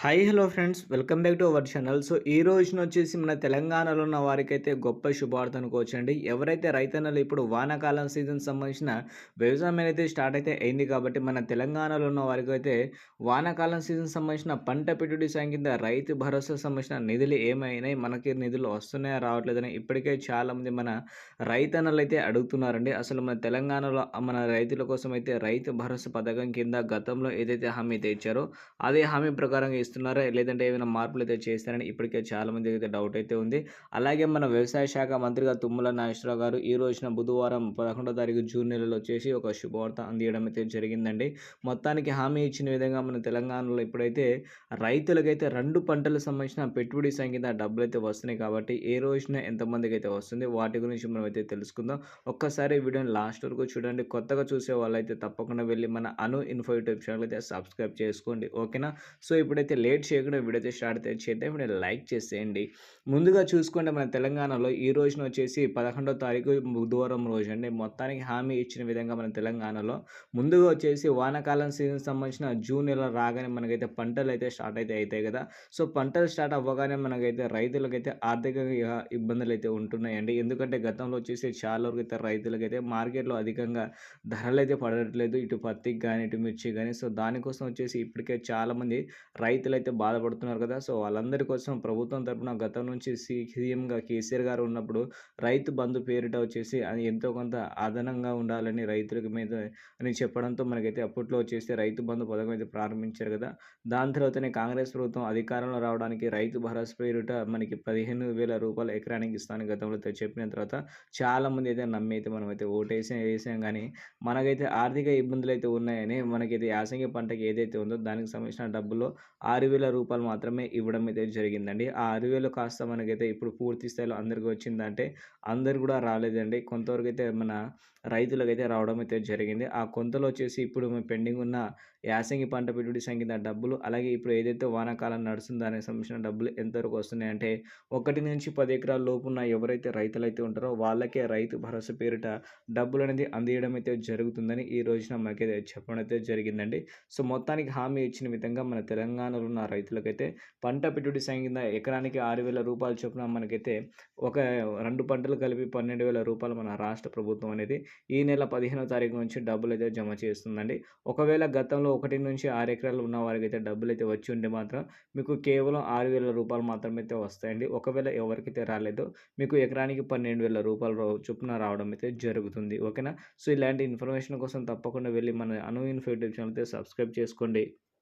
Hi hello friends welcome back to our channel so ఈ రోజున వచ్చేసి మన తెలంగాణలో ఉన్న వారికైతే గొప్ప శుభార్త అనుకోవచ్చండి ఎవరైతే రైతన్నలు ఇప్పుడు వానాకాలం సీజన్ సంబంధించిన వ్యవసాయం అయితే స్టార్ట్ అయితే అయింది కాబట్టి మన తెలంగాణలో ఉన్న వారికైతే వానాకాలం సీజన్ సంబంధించిన పంట పెట్టుబడి సాయం కింద రైతు భరోసా సంబంధించిన నిధులు ఏమైనాయి మనకి నిధులు వస్తున్నాయా రావట్లేదని ఇప్పటికే చాలామంది మన రైతన్నలు అయితే అడుగుతున్నారండి. అసలు మన తెలంగాణలో మన రైతుల కోసం అయితే రైతు భరోసా పథకం కింద గతంలో ఏదైతే హామీ అయితే ఇచ్చారో అదే హామీ ప్రకారంగా ఇస్తున్నారా లేదంటే ఏమైనా మార్పులు అయితే చేస్తారని ఇప్పటికే చాలా అయితే డౌట్ అయితే ఉంది. అలాగే మన వ్యవసాయ శాఖ మంత్రిగా తుమ్మల నాగేశ్వరరావు గారు ఈ రోజున బుధవారం పదకొండో తారీఖు జూన్ నెలలో వచ్చేసి ఒక శుభవార్త అందియడం అయితే జరిగిందండి. మొత్తానికి హామీ ఇచ్చిన విధంగా మన తెలంగాణలో ఇప్పుడైతే రైతులకైతే రెండు పంటలకు సంబంధించిన పెట్టుబడి సంఖ్య డబ్బులు అయితే వస్తున్నాయి కాబట్టి ఏ రోజున ఎంతమందికి అయితే వస్తుంది వాటి గురించి మనం అయితే తెలుసుకుందాం. ఒక్కసారి వీడియోని లాస్ట్ వరకు చూడండి. కొత్తగా చూసే వాళ్ళైతే తప్పకుండా వెళ్ళి మన అను ఇన్ఫో యూట్యూబ్ ఛానల్ అయితే సబ్స్క్రైబ్ చేసుకోండి. ఓకేనా? సో ఇప్పుడైతే లేట్ చేయకుండా వీడియో స్టార్ట్ అయితే చేద్దాం ఇప్పుడు లైక్ చేసేయండి. ముందుగా చూసుకుంటే మన తెలంగాణలో ఈ రోజున వచ్చేసి పదకొండో తారీఖు బుధవారం రోజు అండి. మొత్తానికి హామీ ఇచ్చిన విధంగా మన తెలంగాణలో ముందుగా వచ్చేసి వానాకాలం సీజన్ సంబంధించిన జూన్ నెల రాగానే మనకైతే పంటలు అయితే స్టార్ట్ అయితే అవుతాయి కదా. సో పంటలు స్టార్ట్ అవ్వగానే మనకైతే రైతులకైతే ఆర్థికంగా ఇబ్బందులు అయితే ఉంటున్నాయండి. ఎందుకంటే గతంలో వచ్చేసి చాలా వరకు అయితే రైతులకైతే మార్కెట్లో అధికంగా ధరలు అయితే పడట్లేదు. ఇటు పత్తికి కానీ ఇటు మిర్చి కానీ సో దానికోసం వచ్చేసి ఇప్పటికే చాలామంది రైతులు అయితే బాధపడుతున్నారు కదా. సో వాళ్ళందరి కోసం ప్రభుత్వం తరపున గతం నుంచి సీఎంగా కేసీఆర్ గారు ఉన్నప్పుడు రైతు బంధు పేరిట వచ్చేసి అది ఎంతో కొంత అదనంగా ఉండాలని రైతులకు మీద అని చెప్పడంతో మనకైతే అప్పట్లో వచ్చేసి రైతు బంధు పథకం అయితే ప్రారంభించారు కదా. దాని తర్వాతనే కాంగ్రెస్ ప్రభుత్వం అధికారంలో రావడానికి రైతు భరోసా పేరిట మనకి పదిహేను వేల రూపాయలు ఎకరానికి ఇస్తాను గతంలో అయితే చెప్పిన తర్వాత చాలామంది అయితే నమ్మి అయితే మనం అయితే ఓటేసి వేసాం. కానీ మనకైతే ఆర్థిక ఇబ్బందులు అయితే ఉన్నాయని మనకైతే యాసంగి పంటకి ఏదైతే ఉందో దానికి సంబంధించిన డబ్బులు ఆరు వేల రూపాయలు మాత్రమే ఇవ్వడం అయితే జరిగిందండి. ఆ ఆరు వేలు కాస్త మనకైతే ఇప్పుడు పూర్తి స్థాయిలో అందరికీ వచ్చిందంటే అందరు కూడా రాలేదండి. కొంతవరకు అయితే మన రైతులకైతే రావడం అయితే జరిగింది. ఆ కొంతలో వచ్చేసి ఇప్పుడు పెండింగ్ ఉన్న యాసంగి పంట పెట్టుబడి సంఖ్య డబ్బులు అలాగే ఇప్పుడు ఏదైతే వానాకాలం నడుస్తుందో దానికి సంబంధించిన డబ్బులు ఎంతవరకు వస్తున్నాయంటే ఒకటి నుంచి పది ఎకరాల లోపు ఉన్న ఎవరైతే రైతులు అయితే ఉంటారో వాళ్ళకే రైతు భరోసా పేరిట డబ్బులు అనేది అందియడం అయితే జరుగుతుందని ఈ రోజున మనకైతే చెప్పడం అయితే జరిగిందండి. సో మొత్తానికి హామీ ఇచ్చిన విధంగా మన తెలంగాణలో ఉన్న రైతులకైతే. పంట పెట్టుబడి సంఖ్య ఎకరానికి ఆరు వేల రూపాయలు చొప్పున మనకైతే ఒక రెండు పంటలు కలిపి పన్నెండు వేల రూపాయలు మన రాష్ట్ర ప్రభుత్వం అనేది ఈ నెల పదిహేనో తారీఖు నుంచి డబ్బులు అయితే జమ చేస్తుందండి. ఒకవేళ గతంలో ఒకటి నుంచి ఆరు ఎకరాలు ఉన్న వారికి అయితే డబ్బులు అయితే వచ్చి ఉంటే మాత్రం మీకు కేవలం ఆరు వేల రూపాయలు మాత్రమే అయితే వస్తాయండి. ఒకవేళ ఎవరికైతే రాలేదో మీకు ఎకరానికి పన్నెండు వేల రూపాయలు చొప్పున రావడం అయితే జరుగుతుంది. ఓకేనా? సో ఇలాంటి ఇన్ఫర్మేషన్ కోసం తప్పకుండా వెళ్ళి మన అను ఇన్ఫో యూట్యూబ్ ఛానల్ అయితే సబ్స్క్రైబ్ చేసుకోండి.